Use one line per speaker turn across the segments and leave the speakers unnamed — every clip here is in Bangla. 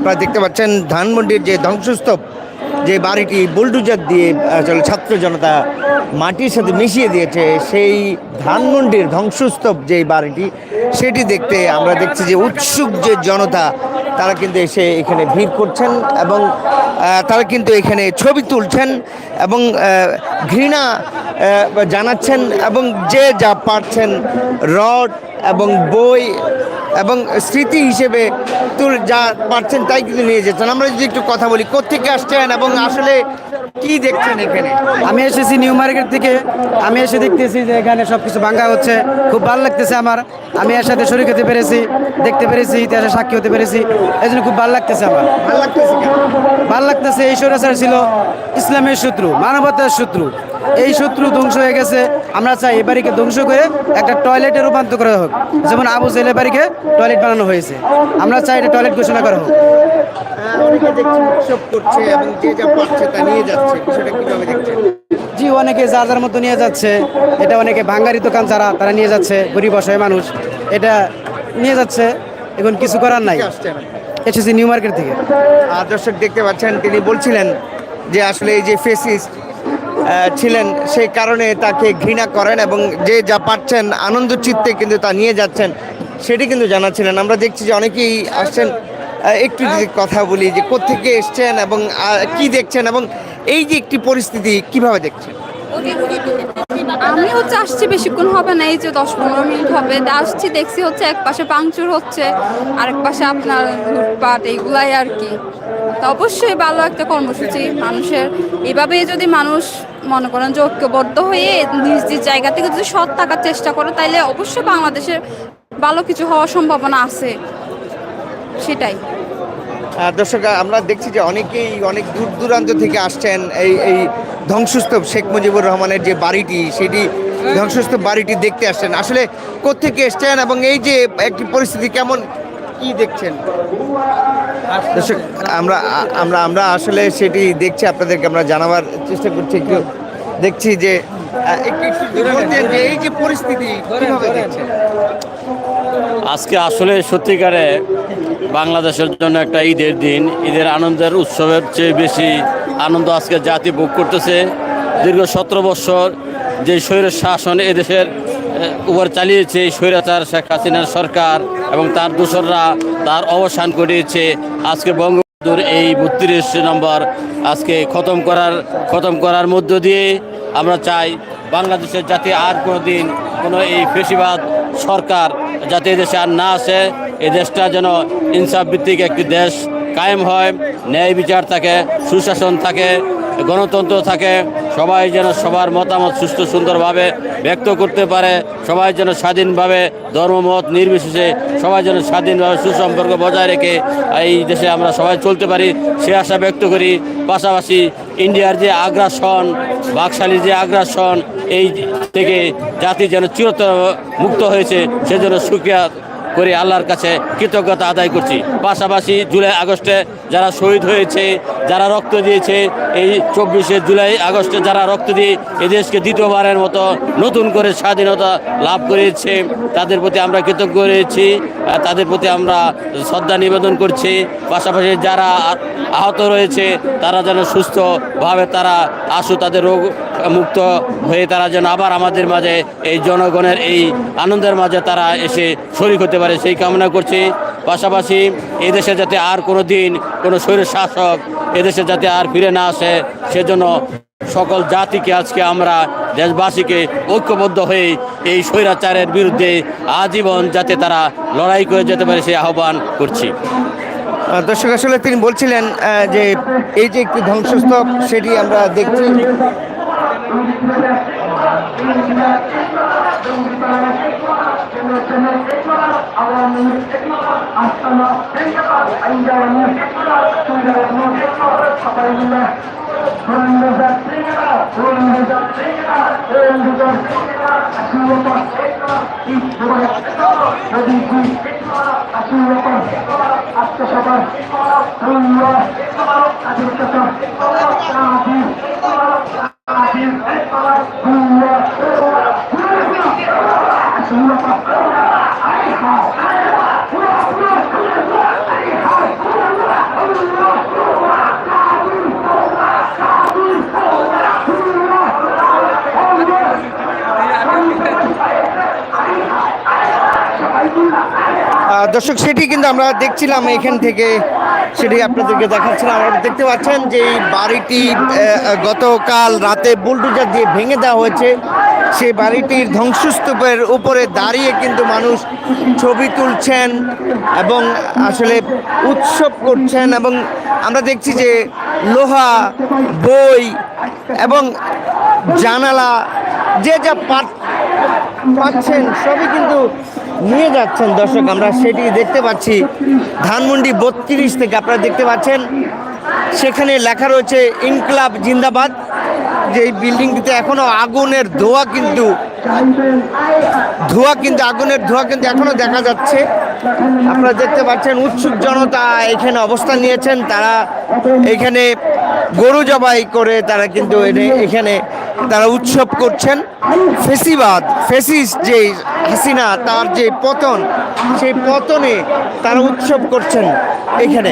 আপনারা দেখতে পাচ্ছেন ধানমন্ডির যে ধ্বংসস্তূপ, যে বাড়িটি বুলডুজার দিয়ে, আসলে ছাত্র জনতা মাটির সাথে মিশিয়ে দিয়েছে, সেই ধানমন্ডির ধ্বংসস্তূপ যে বাড়িটি, সেটি দেখতে আমরা দেখছি যে উৎসুক যে জনতা, তারা কিন্তু এসে এখানে ভিড় করছেন এবং তারা কিন্তু এখানে ছবি তুলছেন এবং ঘৃণা জানাচ্ছেন এবং যে যা পারছেন, রড এবং বই এবং স্মৃতি হিসেবে তুল যা পারছেন তাই কিন্তু নিয়ে যেতেন। আমরা যদি একটু কথা বলি কোথেকে আসছেন এবং আসলে কি দেখছেন এখানে?
আমি এসেছি নিউ মার্কেট থেকে। আমি এসে দেখতেছি যে এখানে সব কিছু ভাঙ্গা হচ্ছে। খুব ভালো লাগতেছে আমার। আমি এর সাথে শরীর হতে পেরেছি দেখতে পেরেছি ইতিহাসে সাক্ষী হতে পেরেছি। এই জন্য খুব ভালো লাগতেছে আমার।
ভালো লাগতেছে?
ভালো লাগতেছে এই স্বৈরাচার ছিল ইসলামের শত্রু মানবতার শত্রু। এই শত্রু ধ্বংস হয়ে গেছে। আমরা চাই এই বাড়িকে ধ্বংস করে একটা টয়লেটে রূপান্তর করা হোক। যেমন আবু জেলে বাড়িকে টয়লেট বানানো হয়েছে। আমরা চাই এটা টয়লেট ঘোষণা করা হোক।
উৎসব করছে এবং যে যা পারছে তা নিয়ে যাচ্ছে। বিষয়টা কীভাবে দেখছেন?
জি অনেকে যা যার মতো নিয়ে যাচ্ছে এটা অনেকে ভাঙ্গারি দোকান যারা তারা নিয়ে যাচ্ছে গরিব অসহায় মানুষ এটা নিয়ে যাচ্ছে এখন কিছু করার নাই। এসেছি নিউ মার্কেট থেকে।
আর দর্শক দেখতে পাচ্ছেন তিনি বলছিলেন যে আসলে এই যে ফেসিস্ট ছিলেন সেই কারণে তাকে ঘৃণা করেন এবং যে যা পাচ্ছেন আনন্দ চিত্তে কিন্তু তা নিয়ে যাচ্ছেন সেটি কিন্তু জানাচ্ছিলেন। আমরা দেখছি যে অনেকেই আসছেন একটু যদি কথা বলি যে কোত্থেকে এসছেন এবং কি দেখছেন এবং এই যে একটি পরিস্থিতি কীভাবে দেখছেন?
আমি হচ্ছে আসছি বেশিক্ষণ হবে না, এই যে দশ পনেরো মিনিট হবে। আসছি, দেখছি হচ্ছে এক পাশে পাংচুর হচ্ছে, আরেক পাশে আপনার লুটপাট, এইগুলাই আর কি। তা অবশ্যই ভালো একটা কর্মসূচি মানুষের। এভাবে যদি মানুষ মনে করেন যে ঐক্যবদ্ধ হয়ে নিজ নিজ জায়গা থেকে যদি সৎ থাকার চেষ্টা করে, তাইলে অবশ্যই বাংলাদেশের ভালো কিছু হওয়ার সম্ভাবনা আছে। সেটাই।
দর্শক, আমরা দেখছি যে অনেকেই অনেক দূর দূরান্ত থেকে আসছেন এই এই ধ্বংসস্তূপ শেখ মুজিবুর রহমানের যে বাড়িটি, সেটি ধ্বংসস্তূপ বাড়িটি দেখতে আসছেন। আসলে কোত্থেকে এসছেন এবং এই যে একটি পরিস্থিতি কেমন, কি দেখছেন? দর্শক, আমরা আমরা আমরা আসলে সেটি দেখছি, আপনাদেরকে আমরা জানাবার চেষ্টা করছি, একটু দেখছি যে এই যে পরিস্থিতি
আজকে আসলে সত্যিকারে বাংলাদেশের জন্য একটা ঈদের দিন, ঈদের আনন্দের উৎসবের চেয়ে বেশি আনন্দ আজকে জাতি ভোগ করতেছে। দীর্ঘ সতেরো বছর যে স্বৈরের শাসন এদেশের উপর চালিয়েছে স্বৈরাচার শেখ হাসিনার সরকার এবং তার দোসররা তার অবসান ঘটিয়েছে। আজকে বঙ্গবন্ধুর এই বত্রিশ নম্বর আজকে খতম করার খতম করার মধ্য দিয়ে আমরা চাই বাংলাদেশের যাতে আর কোনো দিন কোনো এই ফেসিবাদ সরকার যাতে এদেশে আর না আসে। এই দেশটা যেন ইনসাফ ভিত্তিক একটি দেশ কায়েম হয়, ন্যায় বিচার থাকে, সুশাসন থাকে, গণতন্ত্র থাকে, সবাই যেন সবার মতামত সুস্থ সুন্দরভাবে ব্যক্ত করতে পারে, সবাই যেন স্বাধীনভাবে ধর্মমত নির্বিশেষে সবাই যেন স্বাধীনভাবে সুসম্পর্ক বজায় রেখে এই দেশে আমরা সবাই চলতে পারি, সে আশা ব্যক্ত করি। পাশাপাশি ইন্ডিয়ার যে আগ্রাসন, বাকশালীর যে আগ্রাসন, এই থেকে জাতি যেন চিরতর মুক্ত হয়েছে সেজন্য সুখিয়া করে আল্লাহর কাছে কৃতজ্ঞতা আদায় করছি। পাশাপাশি জুলাই আগস্টে যারা শহীদ হয়েছে, যারা রক্ত দিয়েছে, এই চব্বিশে জুলাই আগস্টে যারা রক্ত দিয়ে এদেশকে দ্বিতীয়বারের মতো নতুন করে স্বাধীনতা লাভ করেছে, তাদের প্রতি আমরা কৃতজ্ঞ রয়েছি তাদের প্রতি আমরা শ্রদ্ধা নিবেদন করছি। পাশাপাশি যারা আহত রয়েছে, তারা যেন সুস্থভাবে তারা আসু তাদের রোগ মুক্ত হয়ে তারা যেন আবার আমাদের মাঝে, এই জনগণের এই আনন্দের মাঝে তারা এসে শরিক হতে পারে, সেই কামনা করছি। পাশাপাশি এই দেশে যাতে আর কোনো দিন কোনো শরীর শাসক এদেশে যাতে আর ফিরে না আসে, সেজন্য সকল জাতিকে আজকে আমরা দেশবাসীকে ঐক্যবদ্ধ হয়ে এই স্বৈরাচারের বিরুদ্ধে আজীবন যাতে তারা লড়াই করে যেতে পারে, সেই আহ্বান করছি।
দর্শক, আসলে তিনি বলছিলেন যে এই যে একটি ধ্বংসস্তূপ, সেটি আমরা দেখছি। আজকে সবার আজকে সবার দর্শক সেটি কিন্তু আমরা দেখছিলাম এখান থেকে। সেটি আপনাদেরকে দেখাচ্ছিলাম আপনারা দেখতে পাচ্ছেন যে এই বাড়িটি গতকাল রাতে বুলডুজার দিয়ে ভেঙে দেওয়া হয়েছে। সেই বাড়িটির ধ্বংসস্তূপের উপরে দাঁড়িয়ে কিন্তু মানুষ ছবি তুলছেন এবং আসলে উৎসব করছেন এবং আমরা দেখছি যে লোহা, বই এবং জানালা, যে যা পাচ্ছেন, সবই কিন্তু নিয়ে যাচ্ছেন দর্শক, আমরা সেটি দেখতে পাচ্ছি। ধানমন্ডি বত্রিশ থেকে আপনারা দেখতে পাচ্ছেন, সেখানে লেখা রয়েছে, ইনকলাব জিন্দাবাদ। যে এই বিল্ডিংটিতে এখনও আগুনের ধোয়া কিন্তু, ধোঁয়া কিন্তু, আগুনের ধোঁয়া কিন্তু এখনও দেখা যাচ্ছে। আপনারা দেখতে পাচ্ছেন, উৎসুক জনতা এখানে অবস্থান নিয়েছেন। তারা এখানে গরু জবাই করে, তারা কিন্তু এখানে তারা উৎসব করছেন। ফেসিবাদ, ফেসিস যে হাসিনা, তার যে পতন, সেই পতনে তারা উৎসব করছেন এখানে।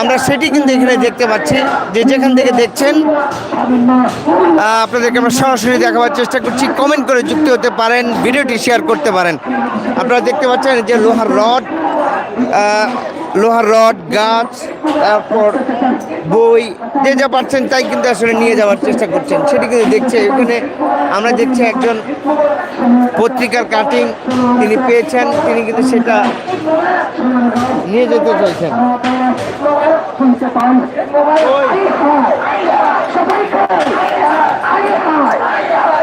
আমরা সেটি কিন্তু এখানে দেখতে পাচ্ছি যে যেখান থেকে দেখছেন আপনাদেরকে আমরা সরাসরি দেখাবার চেষ্টা করছি। কমেন্ট করে যুক্ত হতে পারেন ভিডিওটি শেয়ার করতে পারেন। আপনারা দেখতে পাচ্ছেন যে লোহার রড লোহার রড, গাছ, তারপর বই, যে যা পাচ্ছেন তাই কিন্তু আসলে নিয়ে যাওয়ার চেষ্টা করছেন। সেটি কিন্তু দেখছে। এখানে আমরা দেখছি একজন পত্রিকার কাটিং তিনি পেয়েছেন। তিনি কিন্তু সেটা নিয়ে যেতে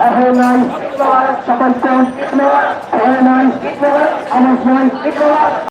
Ahanai, Ikmalat, Sabantan, Ikmalat, Ahanai, Ikmalat, Amasmai,